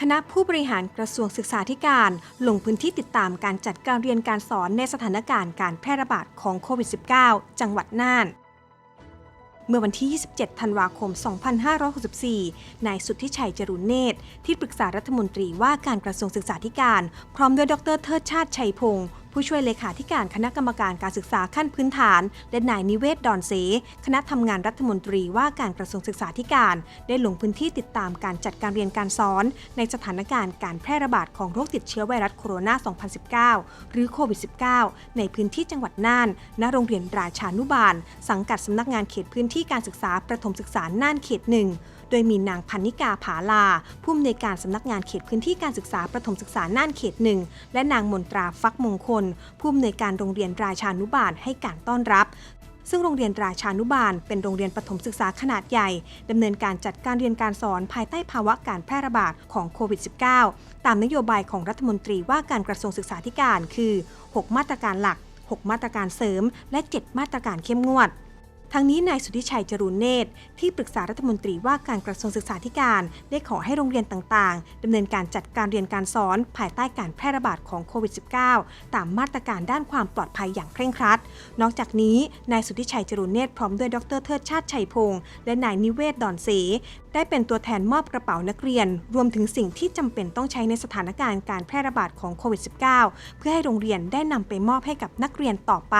คณะผู้บริหารกระทรวงศึกษาธิการ ลงพื้นที่ติดตามการจัดการเรียนการสอนในสถานการณ์การแพร่ระบาดของโควิด -19 จังหวัดน่าน เมื่อวันที่ 27 ธันวาคม 2564 นายสุทธิชัยจรุนเนตร ที่ปรึกษารัฐมนตรีว่าการกระทรวงศึกษาธิการ พร้อมด้วยดรเทิดชาติชัยพงศ์ ผู้ช่วยเลขาธิการคณะกรรมการการศึกษาขั้นพื้นฐาน และนายนิเวศดอนเสคณะทำงานรัฐมนตรีว่าการกระทรวงศึกษาธิการ ได้ลงพื้นที่ติดตามการจัดการเรียนการสอน ในสถานการณ์การแพร่ระบาดของโรคติดเชื้อไวรัสโคโรนา 2019 หรือโควิด -19 ในพื้นที่จังหวัดน่าน ณ โรงเรียนราชานุบาล สังกัดสำนักงานเขตพื้นที่การศึกษาประถมศึกษาน่านเขตหนึ่งโดยมีนางพันนิกาผาลา ผู้อำนวยการสำนักงานเขตพื้นที่การศึกษาประถมศึกษาน่านเขตหนึ่งและนางมนตราฟักมงคลผู้อำนวยการโรงเรียนราชานุบาลให้การต้อนรับซึ่งโรงเรียนราชานุบาล เป็นโรงเรียนประถมศึกษาขนาดใหญ่ ดำเนินการจัดการเรียนการสอนภายใต้ภาวะการแพร่ระบาดของโควิด -19 ตามนโยบายของรัฐมนตรีว่าการกระทรวงศึกษาธิการคือ 6 มาตรการหลัก 6 มาตรการเสริม และ 7 มาตรการเข้มงวด ทั้งนี้นายสุทธิชัยจรูนเนตรที่ปรึกษารัฐมนตรีว่าการกระทรวงศึกษาธิการ ได้ขอให้โรงเรียนต่างๆดำเนินการจัดการเรียนการสอนภายใต้การแพร่ระบาดของโควิด -19 ตามมาตรการด้านความปลอดภัยอย่างเคร่งครัด นอกจากนี้นายสุทธิชัยจรูนเนตรพร้อมด้วยดรเทิดชาติชัยพงศ์และนายนิเวศดอนเสได้เป็นตัวแทนมอบกระเป๋านักเรียน รวมถึงสิ่งที่จำเป็นต้องใช้ในสถานการณ์การแพร่ระบาดของโควิด -19 เพื่อให้โรงเรียนได้นำไปมอบให้กับนักเรียนต่อไป